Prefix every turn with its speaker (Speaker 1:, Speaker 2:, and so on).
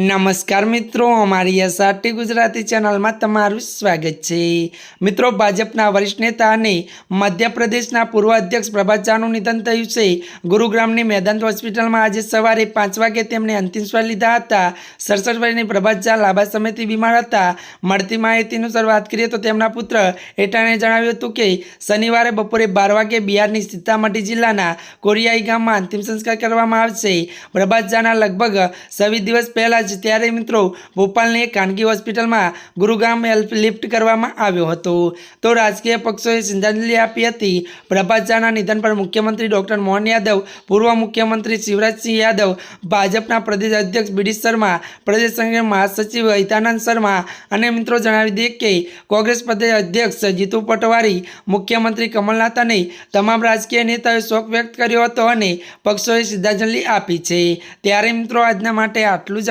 Speaker 1: નમસ્કાર મિત્રો, અમારી એસઆરટી ગુજરાતી ચેનલમાં તમારું સ્વાગત છે. મિત્રો, ભાજપના વરિષ્ઠ નેતા અને મધ્યપ્રદેશના પૂર્વ અધ્યક્ષ પ્રભાત ઝાનું નિધન થયું છે. ગુરુગ્રામની મેદાંત હોસ્પિટલમાં આજે સવારે પાંચ વાગે તેમણે અંતિમ શ્વાસ લીધા હતા. સડસઠ વર્ષની પ્રભાત ઝા લાંબા સમયથી બીમાર હતા. મળતી માહિતીનું શરૂઆત કરીએ તો તેમના પુત્ર એટાણે જણાવ્યું હતું કે, શનિવારે બપોરે બાર વાગે બિહારની સીતામઢી જિલ્લાના કોરિયાઈ ગામમાં અંતિમ સંસ્કાર કરવામાં આવશે. પ્રભાત ઝાના લગભગ છવ્વીસ દિવસ પહેલાં જ ત્યારે મિત્રો ભોપાલની ખાનગી હોસ્પિટલમાં ગુરુગામ લિફ્ટ કરવામાં આવ્યો હતો. તો રાજકીય પક્ષોએ શ્રદ્ધાંજલિ આપી હતી. પ્રભાત ઝાના નિધન પર મુખ્યમંત્રી ડૉક્ટર મોહન યાદવ, પૂર્વ મુખ્યમંત્રી શિવરાજસિંહ યાદવ, ભાજપના પ્રદેશ અધ્યક્ષ બી શર્મા, પ્રદેશ સંઘના મહાસચિવ હિતાનંદ શર્મા અને મિત્રો જણાવી દઈએ કે કોંગ્રેસ પ્રદેશ અધ્યક્ષ જીતુ પટવારી, મુખ્યમંત્રી કમલનાથ અને તમામ રાજકીય નેતાઓએ શોક વ્યક્ત કર્યો હતો અને પક્ષોએ શ્રદ્ધાંજલિ આપી છે. ત્યારે મિત્રો આજના માટે આટલું જ